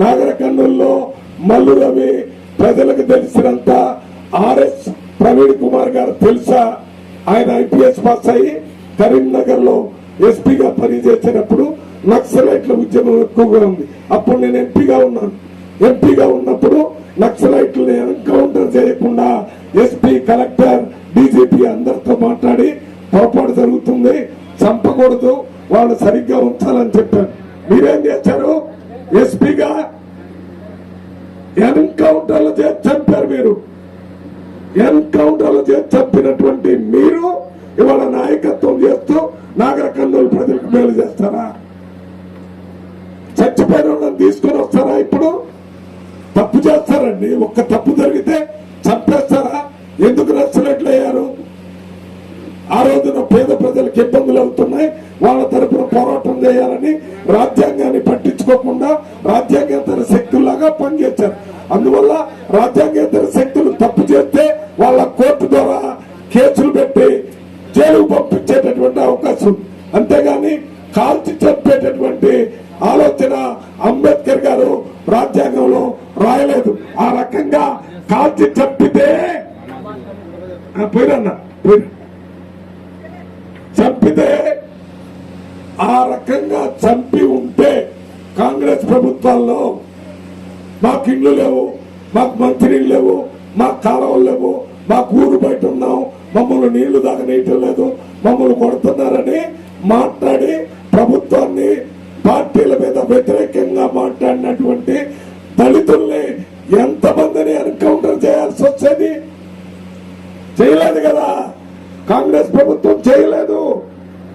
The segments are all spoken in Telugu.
నాగర కర్నూలులో మల్లు రవి ప్రజలకు తెలిసినంత ఆర్ఎస్ ప్రవీణ్ కుమార్ గారు తెలుసా? ఆయన ఐపీఎస్ పాస్ అయ్యి కరీంనగర్లో ఎస్పీగా పనిచేసినప్పుడు నక్సలైట్ల ఉద్యమం ఎక్కువగా ఉంది. అప్పుడు నేను ఎంపీగా ఉన్నాను. ఎంపీగా ఉన్నప్పుడు నక్సలైట్లని ఎన్కౌంటర్ చేయకుండా ఎస్పీ కలెక్టర్ డీజీపీ అందరితో మాట్లాడి పొరపాటు జరుగుతుంది చంపకూడదు వాళ్ళు సరిగ్గా ఉంచాలని చెప్పాను మీరేం చేశారు? ఎస్పీగా ఎన్కౌంటర్లు చేసి చంపారు మీరు. ఎన్కౌంటర్లు చేసి చంపినటువంటి మీరు ఇవాళ నాయకత్వం చేస్తూ నాగర కర్నూలు ప్రజలకు మేలు చేస్తారా? చచ్చిపోయిన వాళ్ళని తీసుకొని వస్తారా ఇప్పుడు? తప్పు చేస్తారండి. ఒక్క తప్పు జరిగితే చంపేస్తారా? ఎందుకు నచ్చలేట్లు ఆ రోజున పేద ప్రజలకు ఇబ్బందులు అవుతున్నాయి. వాళ్ళ తరపున పోరాటం చేయాలని రాజ్యాంగాన్ని పట్టించుకోకుండా రాజ్యాంగేతర శక్తుల్లాగా పనిచేశారు. అందువల్ల రాజ్యాంగేతర శక్తులు తప్పు చేస్తే వాళ్ళ కోర్టు ద్వారా కేసులు పెట్టి జైలుకు పంపించేటటువంటి అవకాశం ఉంది. అంతేగాని కాల్చి చెప్పేటటువంటి ఆలోచన అంబేద్కర్ గారు రాజ్యాంగంలో రాయలేదు. ఆ రకంగా కాల్చి చంపితే ఆ, పోయిరన్నా పోయిరా. చంపితే ఆ రకంగా చంపి ఉంటే కాంగ్రెస్ ప్రభుత్వాల్లో మాకు ఇండ్లు లేవు మాకు మంత్రిలు లేవు మాకు కాలువలు లేవు మాకు ఊరు బయట ఉన్నాం మమ్మల్ని నీళ్ళు తాగనీయటం లేదు మమ్మల్ని కొడుతున్నారని మాట్లాడి ప్రభుత్వాన్ని పార్టీల మీద వ్యతిరేకంగా మాట్లాడినటువంటి దళితుల్ని ఎంతమందిని ఎన్కౌంటర్ చేయాల్సి వచ్చేది? చేయలేదు కదా. కాంగ్రెస్ ప్రభుత్వం చేయలేదు.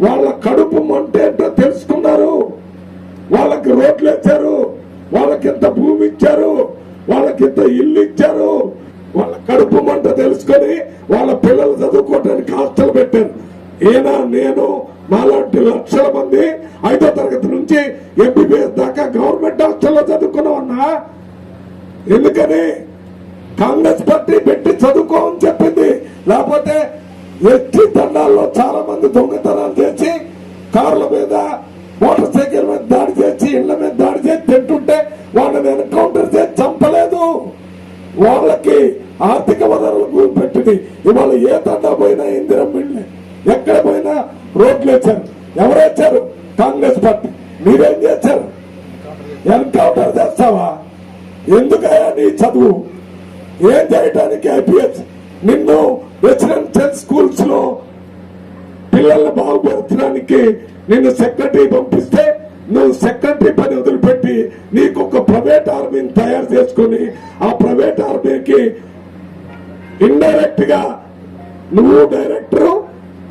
వాళ్ళ కడుపు మంట ఏంటో తెలుసుకున్నారు? వాళ్ళకి రోడ్లు ఇచ్చారు. వాళ్ళకి ఇంత భూమి ఇచ్చారు? వాళ్ళకి ఇంత ఇల్లు ఇచ్చారు? వాళ్ళ కడుపు మంట తెలుసుకొని వాళ్ళ పిల్లలు చదువుకోవడానికి హాస్టల్ పెట్టారు. ఈయన నేను మాలాంటి లక్షల మంది ఐదో తరగతి నుంచి ఎంబీబీఎస్ దాకా గవర్నమెంట్ హాస్టల్లో చదువుకున్నామన్నా ఎందుకని? కాంగ్రెస్ పార్టీ పెట్టి చదువుకోమని చెప్పింది. లేకపోతే ఎట్టి తండాల్లో చాలా మంది దొంగతనాలు చేసి కార్ల మీద మోటార్ సైకిల్ మీద దాడి చేసి ఇళ్ళ మీద దాడి చేసి తింటుంటే వాళ్ళని ఎన్కౌంటర్ చేసి చంపలేదు. వాళ్ళకి ఆర్థిక వనరులు పెట్టింది. ఇవాళ ఏ తండా పోయినా ఇందిరం మిళ్ళే ఎక్కడ పోయినా రోడ్లు వేశారు. ఎవరు కాంగ్రెస్ పార్టీ. మీరేం చేశారు? ఎన్కౌంటర్ చేస్తావా? ఎందుకయ్యా నీ చదువు? ఏం చేయటానికి ఐపీఎస్? నిన్ను రెసిడెన్షియల్ స్కూల్స్లో పిల్లల్ని బాగుపరచడానికి నిన్ను సెక్రటరీ పంపిస్తే నువ్వు సెక్రటరీ పని వదిలిపెట్టి నీకు ఒక ప్రైవేట్ ఆర్మీని తయారు చేసుకొని ఆ ప్రైవేట్ ఆర్మీకి ఇండైరెక్ట్గా నువ్వు డైరెక్టర్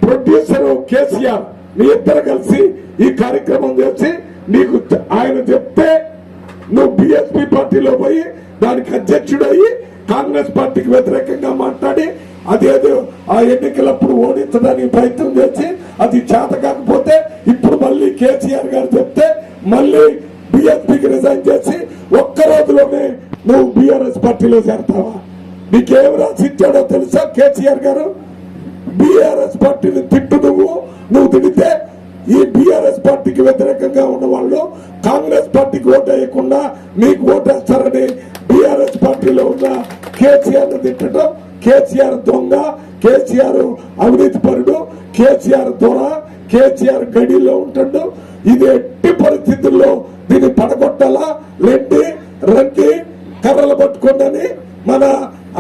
ప్రొడ్యూసర్ కేసీఆర్ మీ ఇద్దరు కలిసి ఈ కార్యక్రమం చేసి నీకు ఆయన చెప్తే నువ్వు బిఎస్పీ పార్టీలో పోయి దానికి అధ్యక్షుడు అయ్యి కాంగ్రెస్ పార్టీకి వ్యతిరేకంగా మాట్లాడి అదేదో ఆ ఎన్నికలప్పుడు ఓడించడానికి ప్రయత్నం చేసి అది చేత కాకపోతే ఇప్పుడు మళ్ళీ కేసీఆర్ గారు చెప్తే మళ్ళీ బిఎస్పీకి రిజైన్ చేసి ఒక్క రోజులోనే నువ్వు బిఆర్ఎస్ పార్టీలో చేరతావా? నీకేం రాసిచ్చాడో తెలుసా కేసీఆర్ గారు? బీఆర్ఎస్ పార్టీని తిట్టు నువ్వు. నువ్వు తిడితే ఈ బీఆర్ఎస్ పార్టీకి వ్యతిరేకంగా ఉన్న వాళ్ళు కాంగ్రెస్ పార్టీకి ఓటు వేయకుండా నీకు ఓటేస్తారని బీఆర్ఎస్ పార్టీలో ఉన్న కేసీఆర్ తిట్టడం కేసీఆర్ దొంగ కేసీఆర్ అవినీతి పరుడు కేసీఆర్ దొర కేసీఆర్ గడిలో ఉంటాడు. ఇది ఎట్టి పరిస్థితుల్లో దీన్ని పడగొట్టాలా? రెడ్డి రండి కర్రలు పట్టుకోండి మన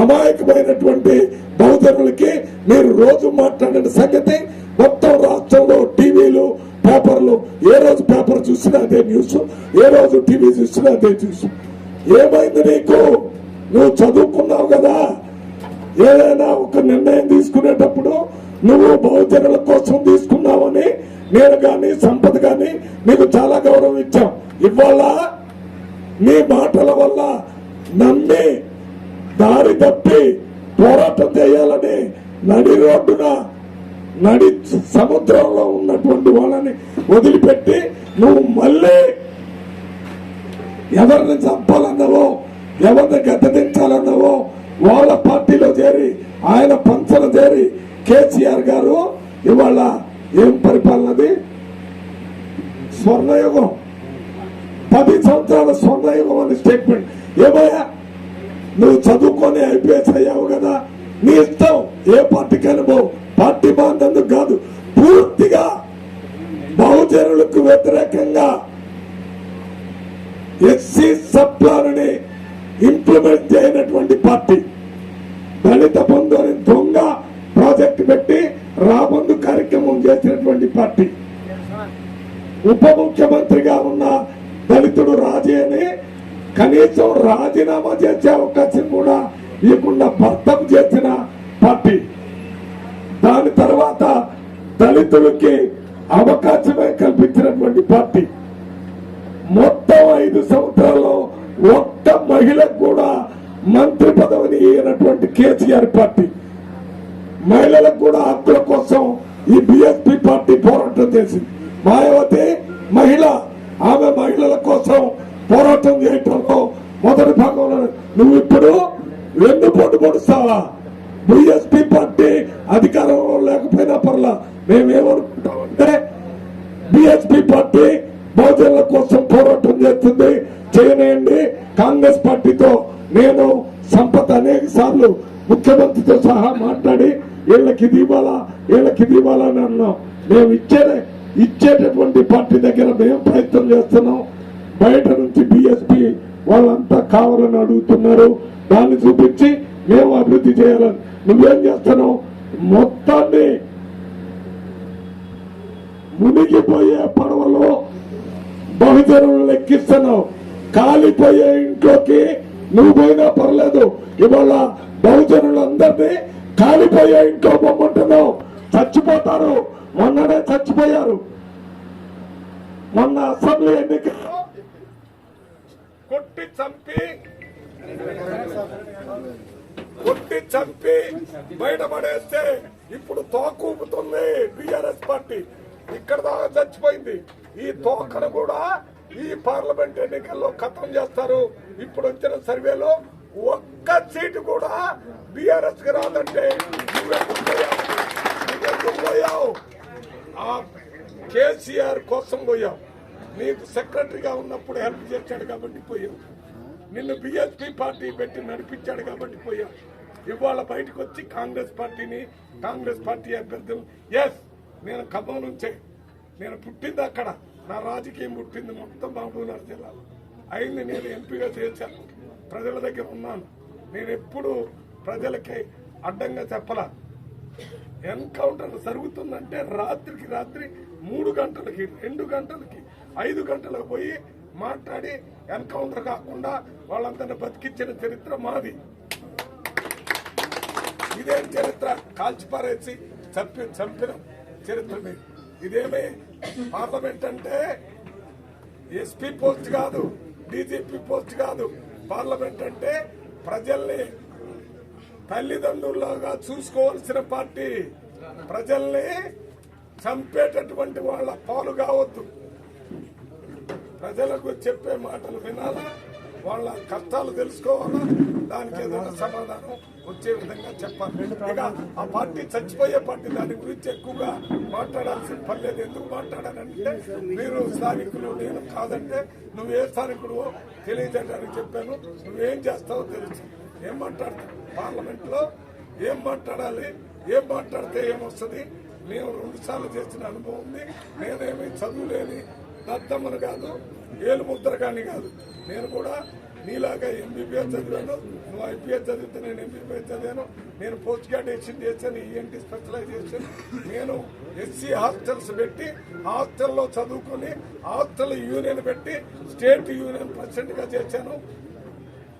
అమాయకమైనటువంటి బహుజనులకి మీరు రోజు మాట్లాడిన సంగతి మొత్తం రాష్ట్రంలో టీవీలు పేపర్లు ఏ రోజు పేపర్ చూసినా అదే న్యూస్ ఏ రోజు టీవీ చూసినా అదే న్యూస్. ఏమైంది నీకు? నువ్వు చదువుకున్నావు కదా? ఏదైనా ఒక నిర్ణయం తీసుకునేటప్పుడు నువ్వు బహుజనుల కోసం తీసుకున్నావని నేను కానీ సంపద కానీ నీకు చాలా గౌరవం ఇచ్చాం. ఇవాళ మీ మాటల వల్ల నమ్మి దారి తప్పి పోరాటం చేయాలని నడి రోడ్డున నడి సముద్రంలో ఉన్నటువంటి వాళ్ళని వదిలిపెట్టి నువ్వు మళ్ళీ ఎవరిని చంపాలన్నావో ఎవరిని గద్దెదించాలన్నావో వాళ్ళ పార్టీలో చేరి ఆయన పంచన చేరి కేసీఆర్ గారు ఇవాళ ఏం పరిపాలనది? స్వర్ణయుగం. పది సంవత్సరాల స్వర్ణయుగం అని స్టేట్మెంట్ ఏమయ్యా? నువ్వు చదువుకొని ఐపీఎస్ అయ్యావు కదా. నీ ఇష్టం. ఏ పార్టీకైనా అనుభవం పార్టీ బాగుందందుకు కాదు. పూర్తిగా బహుజనులకు వ్యతిరేకంగా ఎస్సీ సప్లాన్ని ఇంప్లిమెంట్ చేయనటువంటి పార్టీ దళిత బంధు దొంగ ప్రాజెక్ట్ పెట్టి రాబందు కార్యక్రమం చేసినటువంటి పార్టీ. ఉప ముఖ్యమంత్రిగా ఉన్న దళితుడు రాజే అని కనీసం రాజీనామా చేసే అవకాశం కూడా ఇవ్వకుండా భర్తం చేసిన పార్టీ. దాని తర్వాత దళితులకి అవకాశమే కల్పించినటువంటి పార్టీ. మొత్తం ఐదు సంవత్సరాల్లో ఒక్క మహిళకు కూడా మంత్రి పదవిని ఇవ్వనటువంటి కేసీఆర్ పార్టీ. మహిళలకు కూడా హక్కుల కోసం ఈ బిఎస్పి పార్టీ పోరాటం చేసింది. మాయావతి మహిళ ఆమె మహిళల కోసం పోరాటం చేయటంలో మొదటి భాగంలో నువ్వు ఇప్పుడు వెన్నుపోటు పొడుస్తావా? బిఎస్పి పార్టీ అధికారంలో లేకపోయినా పర్లా మేమేమనుకుంటామంటే బిఎస్పి పార్టీ బహుజనుల కోసం పోరాటం చేస్తుంది. చేయనేయండి కాంగ్రెస్ పార్టీతో నేను సంపద అనేక సార్లు ముఖ్యమంత్రితో సహా మాట్లాడి వీళ్ళకి ఇది ఇవ్వాలా? వీళ్ళకి ఇది ఇవ్వాలా? అని అన్నాం. మేము ఇచ్చేదే ఇచ్చేటటువంటి పార్టీ దగ్గర మేము ప్రయత్నం చేస్తున్నాం. బయట నుంచి బిఎస్పీ వాళ్ళంతా కావాలని అడుగుతున్నారు. దాన్ని చూపించి మేము అభివృద్ధి చేయాలని. నువ్వేం చేస్తున్నావు? మొత్తాన్ని మునిగిపోయే పడవలో బహుజనులు లెక్కిస్తున్నావు కాలిపోయే ఇంట్లోకి నువ్వు పోయినా పర్లేదు. ఇవాళ బహుజనులందరినీ కాలిపోయే ఇంట్లో పొమ్మంటున్నావు. చచ్చిపోతారు. మొన్ననే చచ్చిపోయారు. మొన్న అసెంబ్లీ ఎన్నిక కొట్టి చంపి కొట్టి చంపి బయటపడేస్తే ఇప్పుడు తోకూపుతుంది బిఆర్ఎస్ పార్టీ. ఇక్కడ దాకా చచ్చిపోయింది. ఈ తోకను కూడా ఈ పార్లమెంట్ ఎన్నికల్లో ఖతం చేస్తారు. ఇప్పుడు వచ్చిన సర్వేలో ఒక్క సీటు కూడా బిఆర్ఎస్కి రాదంటే పోయావు? పోయావు? ఆ కేసీఆర్ కోసం పోయావు. నీకు సెక్రటరీగా ఉన్నప్పుడు హెల్ప్ చేశాడు కాబట్టి పోయావు. నిన్ను బిఎస్పీ పార్టీ పెట్టి నడిపించాడు కాబట్టి పోయావు. ఇవాళ బయటకు వచ్చి కాంగ్రెస్ పార్టీని కాంగ్రెస్ పార్టీ అభ్యర్థులు ఎస్ నేను ఖమ్మం నుంచే. నేను పుట్టింది అక్కడ. నా రాజకీయం పుట్టింది మొత్తం మహబూబ్నగర్ జిల్లాలో అయింది నేను ఎంపీగా చేశాను ప్రజల దగ్గర ఉన్నాను. నేను ఎప్పుడు ప్రజలకి అడ్డంగా చెప్పలా. ఎన్కౌంటర్ జరుగుతుందంటే రాత్రికి రాత్రి మూడు గంటలకి రెండు గంటలకి ఐదు గంటలకు పోయి మాట్లాడి ఎన్కౌంటర్ కాకుండా వాళ్ళందరినీ బతికించిన చరిత్ర మాది. ఇదేం చరిత్ర కాల్చిపారేసి చంపి చంపినాం. చరిత్ర ఇదేమి పార్లమెంట్ అంటే ఎస్పీ పోస్ట్ కాదు డీజీపీ పోస్ట్ కాదు. పార్లమెంట్ అంటే ప్రజల్ని తల్లిదండ్రుల్లాగా చూసుకోవాల్సిన పార్టీ. ప్రజల్ని చంపేటటువంటి వాళ్ళ పాలు కావద్దు. ప్రజలకు చెప్పే మాటలు వినాలా? వాళ్ళ కష్టాలు తెలుసుకోవాలా? దానికి ఏదైనా సమాధానం వచ్చే విధంగా చెప్పాలి. ఇక ఆ పార్టీ చచ్చిపోయే పార్టీ దాని గురించి ఎక్కువగా మాట్లాడాల్సిన పని లేదు. ఎందుకు మాట్లాడానంటే మీరు స్థానికులు నేను కాదంటే నువ్వు ఏ స్థానికుడు తెలియజేయడానికి చెప్పాను. నువ్వేం చేస్తావో తెలుసు. ఏం మాట్లాడతావు? పార్లమెంట్లో ఏం మాట్లాడాలి? ఏం మాట్లాడితే ఏమొస్తుంది? నేను రెండు సార్లు చేసిన అనుభవం ఉంది. నేనేమి చదువులేని దద్దమ్మను కాదు ఏలు ముద్ర కాదు. నేను కూడా నీలాగా ఎంబీబీఎస్ చదివాను నువ్వు ఐపీఎస్ చదివితే నేను ఎంబీబీఎస్ చదివాను నేను పోస్ట్ గ్రాడ్యుయేషన్ చేశాను ఈఎన్టీ స్పెషలైజేషన్ నేను ఎస్సీ హాస్టల్స్ పెట్టి హాస్టల్లో చదువుకొని హాస్టల్ యూనియన్ పెట్టి స్టేట్ యూనియన్ ప్రెసిడెంట్గా చేశాను.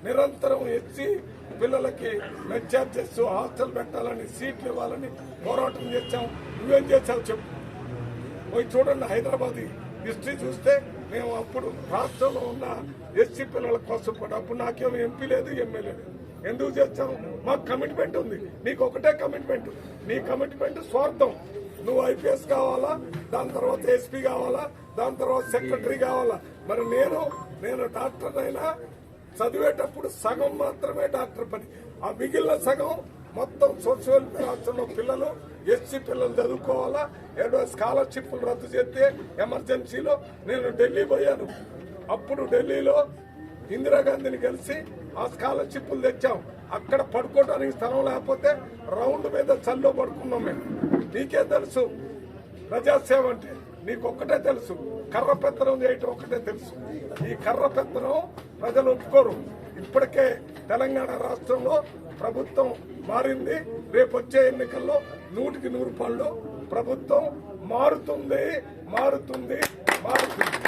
నిరంతరం ఎస్సీ పిల్లలకి మెచ్చార్జెస్ హాస్టల్ పెట్టాలని సీట్లు ఇవ్వాలని పోరాటం చేశాం. నువ్వేం చేశావు చెప్పు. పోయి చూడండి హైదరాబాద్ హిస్టరీ చూస్తే మేము అప్పుడు రాష్ట్రంలో ఉన్న ఎస్సీ పిల్లల కోసం కూడా అప్పుడు నాకేం ఎంపీ లేదు ఎమ్మెల్యే లేదు. ఎందుకు చేస్తాం మాకు కమిట్మెంట్ ఉంది. నీకు ఒకటే కమిట్మెంట్ నీ కమిట్మెంట్ స్వార్థం. నువ్వు ఐపీఎస్ కావాలా? దాని తర్వాత ఎస్పీ కావాలా? దాని తర్వాత సెక్రటరీ కావాలా? మరి నేను నేను డాక్టర్ అయినా చదివేటప్పుడు సగం మాత్రమే డాక్టర్ పని. ఆ మిగిలిన సగం మొత్తం సోషల్ రాష్ట్రంలో పిల్లలు ఎస్సీ పిల్లలు చదువుకోవాలా? ఏడో స్కాలర్షిప్లు రద్దు చేస్తే ఎమర్జెన్సీలో నేను ఢిల్లీ పోయాను. అప్పుడు ఢిల్లీలో ఇందిరాగాంధీని కలిసి ఆ స్కాలర్షిప్లు తెచ్చాం. అక్కడ పడుకోవడానికి స్థలం లేకపోతే రౌండ్ మీద చల్లో పడుకున్నాం మేము. నీకే తెలుసు. ప్రజాసేవ అంటే నీకు ఒక్కటే తెలుసు. కర్ర పెత్తనం చేయటం ఒక్కటే తెలుసు. ఈ కర్ర పెత్తనం ప్రజలు ఒప్పుకోరు. ఇప్పటికే తెలంగాణ రాష్ట్రంలో ప్రభుత్వం మారింది. రేపు వచ్చే ఎన్నికల్లో నూటికి నూరు పళ్ళు ప్రభుత్వం మారుతుంది మారుతుంది మారుతుంది.